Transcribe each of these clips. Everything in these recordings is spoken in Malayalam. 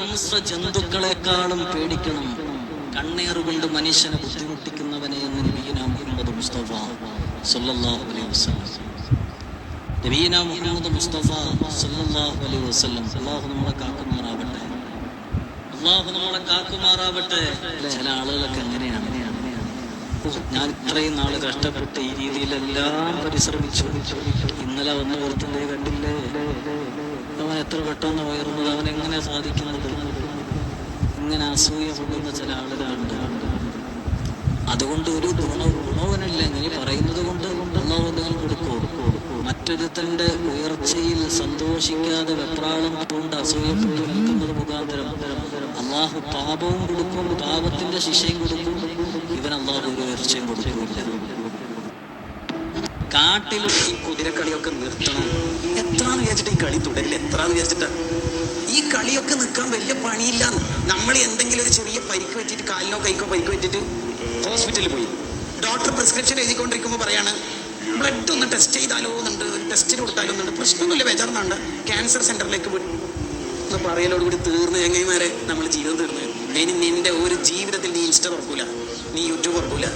ഹിംസ്ര ജന്തുക്കളെക്കാളും പേടിക്കണം. കണ്ണേറുകൊണ്ട് മനുഷ്യനെ ബുദ്ധിമുട്ടിക്കുന്നവനെ എന്ന് നബീന മുഹമ്മദ് മുസ്തഫ സല്ലല്ലാഹു അലൈഹി വസല്ലം. നബീന മുഹമ്മദ് മുസ്തഫ സല്ലല്ലാഹു അലൈഹി വസല്ലം. അള്ളാഹു നമ്മളെ കാക്കുമാറാവട്ടെ. അള്ളാഹു നമ്മളെ കാക്കുമാറാവട്ടെ. ചില ആളുകളൊക്കെ അങ്ങനെയാണ്. ഞാൻ ഇത്രയും നാൾ കഷ്ടപ്പെട്ട് ഈ രീതിയിലെല്ലാം പരിശ്രമിച്ചു. ഇന്നലെ വന്ന് ഓർത്തുന്നേ കണ്ടില്ലേ? അവൻ എത്ര പെട്ടെന്ന് ഉയർന്നത് അവൻ എങ്ങനെ സാധിക്കുന്നത്? ഇങ്ങനെ അസൂയ കൊള്ളുന്ന ചില ആളുകളുണ്ട്. അതുകൊണ്ട് ഒരു ഗുണ ഗുണവനില്ല നീ പറയുന്നത് കൊണ്ട് അള്ളാഹു എന്തെങ്കിലും കൊടുക്കോ മറ്റൊരുത്തന്റെ ഉയർച്ചയിൽ സന്തോഷിക്കാതെ വെപ്രാളം കൊണ്ട് അസൂയപ്പെട്ടു നിൽക്കുന്നത് മുഖാന്തരം അള്ളാഹു പാപവും കൊടുക്കും പാപത്തിന്റെ ശിക്ഷയും കൊടുക്കും. ഇവൻ അള്ളാഹു ഒരു ഉയർച്ചയും കൊടുക്കില്ല കാട്ടിൽ ഈ കുതിരക്കളിയൊക്കെ നിർത്തണം. എത്രാന്ന് വിചാരിച്ചിട്ട് ഈ കളി തുടരില്ല? എത്രാന്ന് വിചാരിച്ചിട്ട്? ഈ കളിയൊക്കെ നിൽക്കാൻ വലിയ പണിയില്ല നമ്മൾ എന്തെങ്കിലും ഒരു ചെറിയ പരിക്ക് വെച്ചിട്ട് കാലിനോ കൈക്കോ പരിക്ക് വെച്ചിട്ട് ഹോസ്പിറ്റലിൽ പോയി. ഡോക്ടർ പ്രിസ്ക്രിപ്ഷൻ എഴുതിക്കൊണ്ടിരിക്കുമ്പോൾ പറയാണ് ബ്ലഡ് ഒന്ന് ടെസ്റ്റ് ചെയ്താലോ എന്നുണ്ട് ഒരു ടെസ്റ്റ് കൊടുത്താലോ എന്നുണ്ട് പ്രശ്നമൊന്നുമില്ല ബേജാറുന്നുണ്ട് ക്യാൻസർ സെന്ററിലേക്ക് വിട്ടു എന്ന് പറയലോട് കൂടി തീർന്ന് ചങ്ങൈമാരെ നമ്മൾ ജീവിതം തീർന്നു. ഇനി നിന്റെ ഒരു ജീവിതത്തിൽ തുറക്കൂല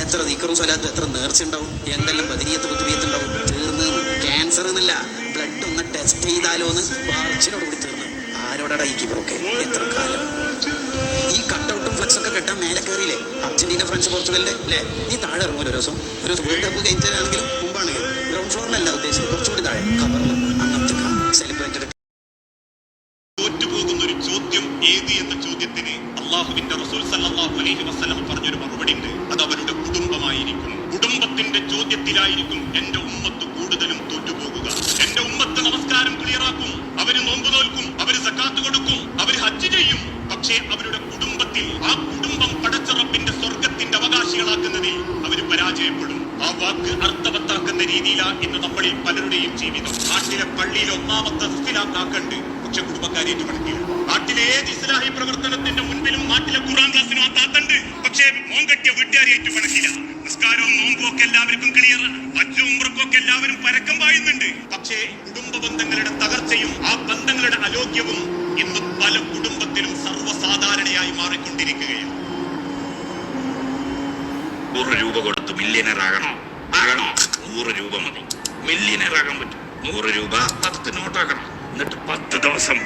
എത്ര നീക്കറും സ്വലാത്തും എത്ര നേർച്ച ഉണ്ടാവും. എന്തെല്ലാം ബദിരിയത്ത് കുത്തുബിയത്ത് ഉണ്ടാവും. തീർന്ന് ക്യാൻസർ എന്നല്ല. ബ്ലഡ് ഒന്ന് ടെസ്റ്റ് ചെയ്താലോ എന്ന് വാർച്ചിനോട് കൂടി തീർന്ന്. ആരോടാ ഈ കിബറൊക്കെ എത്ര കാലം? ഈ കട്ടൗട്ടും ഫ്ലക്സ് ഒക്കെ കെട്ടാൻ മേലെ കയറിയില്ലേ? അർജന്റീന ഫ്രണ്ട്സ് പോർച്ചുഗലിന്റെ അല്ലേ? നീ താഴെ ഇറങ്ങും ഒരു ദിവസം. ഒരു ദിവസം വേൾഡ് കപ്പ് കഴിഞ്ഞാണെങ്കിലും മുമ്പാണെങ്കിലും. ഗ്രൗണ്ട് ഫ്ലോറിനല്ല ഉദ്ദേശിച്ചത്. കുറച്ചുകൂടി താഴെ. കവറിൽ അന്നത്തെ സെലിബ്രേറ്റഡ് തോറ്റുപോകുന്ന ഒരു ചോദ്യം ഏത് എന്ന ചോദ്യത്തിന് അള്ളാഹുവിന്റെ റസൂൽ സല്ലാഹു അലൈഹി വസ്ലം പറഞ്ഞൊരു മറുപടി ഉണ്ട് അത് അവരുടെ കുടുംബമായിരിക്കും. കുടുംബത്തിന്റെ ചോദ്യത്തിലായിരിക്കും എന്റെ ഉമ്മത്ത് കൂടുതലും തോറ്റുപോകുക. എന്റെ ഉമ്മത്ത് നമസ്കാരം ക്ലിയറാക്കും. അവർ നോമ്പ് തോൽക്കും അവർ സക്കാത്ത് കൊടുക്കും അവർ ഹജ്ജ് ചെയ്യും. പക്ഷേ അവരുടെ കുടുംബത്തിൽ ആ കുടുംബം പടച്ചറപ്പിന്റെ സ്വർഗത്തിന്റെ അവകാശികളാക്കുന്നതിൽ അവർ പരാജയപ്പെടും. ആ വാക്ക് അർത്ഥവത്താക്കുന്ന രീതിയിലാ ഇന്ന് നമ്മളിൽ പലരുടെയും ജീവിതം. നാട്ടിലെ പള്ളിയിൽ ഒന്നാമത്തെ ഇസ്ലാമാക്കണ്ട് പക്ഷെ കുടുംബക്കാരേറ്റ് പണിക്കില്ല നാട്ടിലെ ഏത് ഇസ്ലാഹി പ്രവർത്തനത്തിന്റെ മുൻപിലും നാട്ടിലെ ഖുറാൻ ക്ലാസ്സിനും ആ താത്തണ്ട് പക്ഷേ മോൻ കെട്ടിയ വീട്ടുകാരി ഏറ്റവും പണിക്കില്ല നിസ്കാരവും നോമ്പും ഒക്കെ എല്ലാവർക്കും ക്ലിയർ അച്ഛനും ഉംറക്കും ഒക്കെ എല്ലാവരും പരക്കം പായുന്നുണ്ട്. പക്ഷേ കുടുംബ ബന്ധങ്ങളുടെ തകർച്ചയും ആ ബന്ധങ്ങളുടെ അലോഗ്യവും ഇന്ന് പല കുടുംബത്തിലും സർവസാധാരണയായി മാറിക്കൊണ്ടിരിക്കുകയാണ്. നൂറ് രൂപ കൊടുത്ത് മില്യനർ ആകണോ? നൂറ് രൂപ മതി. മില്യനർ ആകാൻ പറ്റും. നൂറ് രൂപ പത്ത് നോട്ടാക്കണം എന്നിട്ട് പത്ത് ദിവസം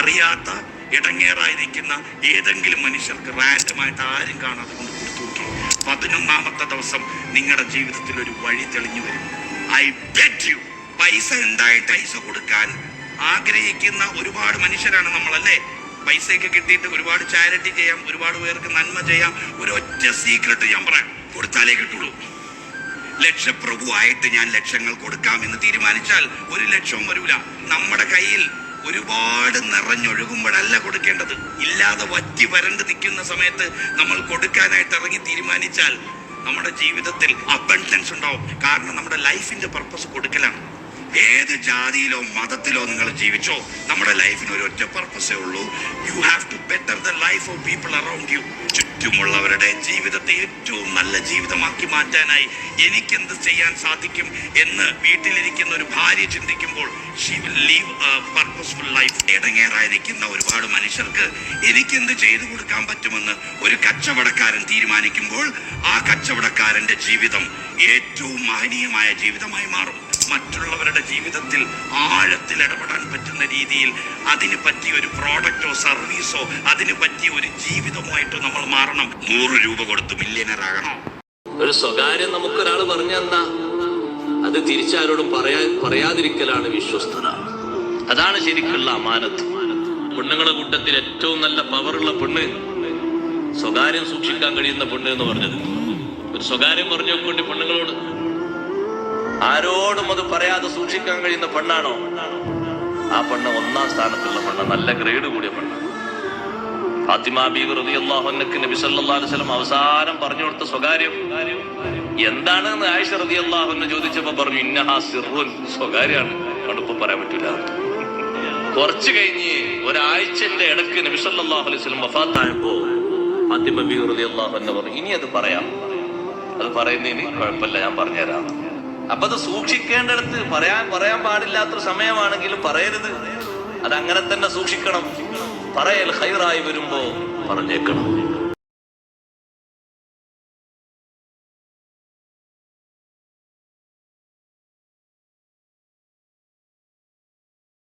അറിയാത്ത ഇടങ്ങേറായി നിൽക്കുന്ന ഏതെങ്കിലും മനുഷ്യർക്ക് റാൻഡമായിട്ട് ആരും കാണാതെ കൊണ്ട് കൊടുത്തു നോക്കി. പതിനൊന്നാമത്തെ ദിവസം നിങ്ങളുടെ ജീവിതത്തിൽ ഒരു വഴി തെളിഞ്ഞു വരും. ഐ ബെറ്റ് യു പൈസ ഉണ്ടായിട്ട് പൈസ കൊടുക്കാൻ ആഗ്രഹിക്കുന്ന ഒരുപാട് മനുഷ്യരാണ് നമ്മളല്ലേ? പൈസയൊക്കെ കിട്ടിയിട്ട് ഒരുപാട് ചാരിറ്റി ചെയ്യാം ഒരുപാട് പേർക്ക് നന്മ ചെയ്യാം. ഒരു ഒറ്റ സീക്രട്ട് ഞാൻ പറയാം. കൊടുത്താലേ കിട്ടുള്ളൂ. ലക്ഷപ്രഭുവായിട്ട് ഞാൻ ലക്ഷങ്ങൾ കൊടുക്കാം എന്ന് തീരുമാനിച്ചാൽ ഒരു ലക്ഷവും വരൂല. നമ്മുടെ കയ്യിൽ ഒരുപാട് നിറഞ്ഞൊഴുകുമ്പോഴല്ല കൊടുക്കേണ്ടത്. ഇല്ലാതെ വറ്റി വരണ്ട് നിൽക്കുന്ന സമയത്ത് നമ്മൾ കൊടുക്കാനായിട്ട് ഇറങ്ങി തീരുമാനിച്ചാൽ നമ്മുടെ ജീവിതത്തിൽ അബണ്ടൻസ് ഉണ്ടാവും. കാരണം നമ്മുടെ ലൈഫിന്റെ പർപ്പസ് കൊടുക്കലാണ്. ജാതിയിലോ മതത്തിലോ നിങ്ങൾ ജീവിച്ചോ നമ്മുടെ ലൈഫിന് ഒരു ഒറ്റ പർപ്പസേ ഉള്ളൂ. You have to better the life of people around you ചുറ്റുമുള്ളവരുടെ ജീവിതത്തെ ഏറ്റവും നല്ല ജീവിതമാക്കി മാറ്റാനായി എനിക്കെന്ത് ചെയ്യാൻ സാധിക്കും എന്ന് വീട്ടിലിരിക്കുന്ന ഒരു ഭാര്യ ചിന്തിക്കുമ്പോൾ ഷീ പർപ്പസ്ഫുൾ ലൈഫ് ഇടങ്ങേറായിരിക്കുന്ന ഒരുപാട് മനുഷ്യർക്ക് എനിക്കെന്ത് ചെയ്തു കൊടുക്കാൻ പറ്റുമെന്ന് ഒരു കച്ചവടക്കാരൻ തീരുമാനിക്കുമ്പോൾ ആ കച്ചവടക്കാരന്റെ ജീവിതം ഏറ്റവും മഹനീയമായ ജീവിതമായി മാറും. മറ്റുള്ളവരുടെ ജീവിതത്തിൽ ആഴത്തിൽ ഇടപെടാൻ പറ്റുന്ന രീതിയിൽ അതിന് പറ്റിയ ഒരു പ്രോഡക്റ്റോ സർവീസോ അതിന് പറ്റിയ ഒരു ജീവിതമായിട്ടോ നമ്മൾ മാറണം. നൂറ് രൂപ കൊടുത്ത് മില്യനർ ആകണം. ഒരു സ്വകാര്യം നമുക്കൊരാൾ പറഞ്ഞു തന്നാ അത് തിരിച്ചാരോടും പറയാ പറയാതിരിക്കലാണ് വിശ്വസ്തത. അതാണ് ശരിക്കുള്ള അമാനത്ത്. പെണ്ണുങ്ങളുടെ കൂട്ടത്തിൽ ഏറ്റവും നല്ല പവറുള്ള പെണ്ണ് സ്വകാര്യം സൂക്ഷിക്കാൻ കഴിയുന്ന പെണ്ണ് എന്ന് പറഞ്ഞത്. ഒരു സ്വകാര്യം പറഞ്ഞു നോക്കൊണ്ട് പെണ്ണുങ്ങളോട് ആരോടും അത് പറയാതെ സൂക്ഷിക്കാൻ കഴിയുന്ന പെണ്ണാണോ? ആ പെണ്ണ് ഒന്നാം സ്ഥാനത്തുള്ള പെണ്ണ് നല്ല ഗ്രേഡ് കൂടിയ പെണ്ണ്. ഫാത്തിമ നബി സല്ലല്ലാഹു അലൈഹി വസല്ലം അവസാനം പറഞ്ഞു കൊടുത്ത സ്വകാര്യം. എന്താണെന്ന് ആയിഷ റളിയല്ലാഹു അൻഹ ചോദിച്ചപ്പോൾ പറഞ്ഞു ഇന്നഹാ സിർറുൻ സ്വകാര്യാണ്. അതുകൊണ്ട് പറയാൻ പറ്റൂല. കുറച്ച് കഴിഞ്ഞ് ഒരാഴ്ചന്റെ ഇടയ്ക്ക് നബി സല്ലല്ലാഹു അലൈഹി വസല്ലം വഫാത്തായപ്പോ ഫാത്തിമ ബീവി റളിയല്ലാഹു അൻഹ പറഞ്ഞു ഇനി അത് പറയാം. അത് പറയുന്നതിന് കുഴപ്പമില്ല ഞാൻ പറഞ്ഞുതരാം. അപ്പൊ അത് സൂക്ഷിക്കേണ്ടടുത്ത് പറയാൻ പറയാൻ പാടില്ലാത്ത സമയമാണെങ്കിലും പറയരുത്. അങ്ങനെ തന്നെ സൂക്ഷിക്കണം. പറയൽ ഹൈറായി വരുമ്പോ പറഞ്ഞേക്കണം.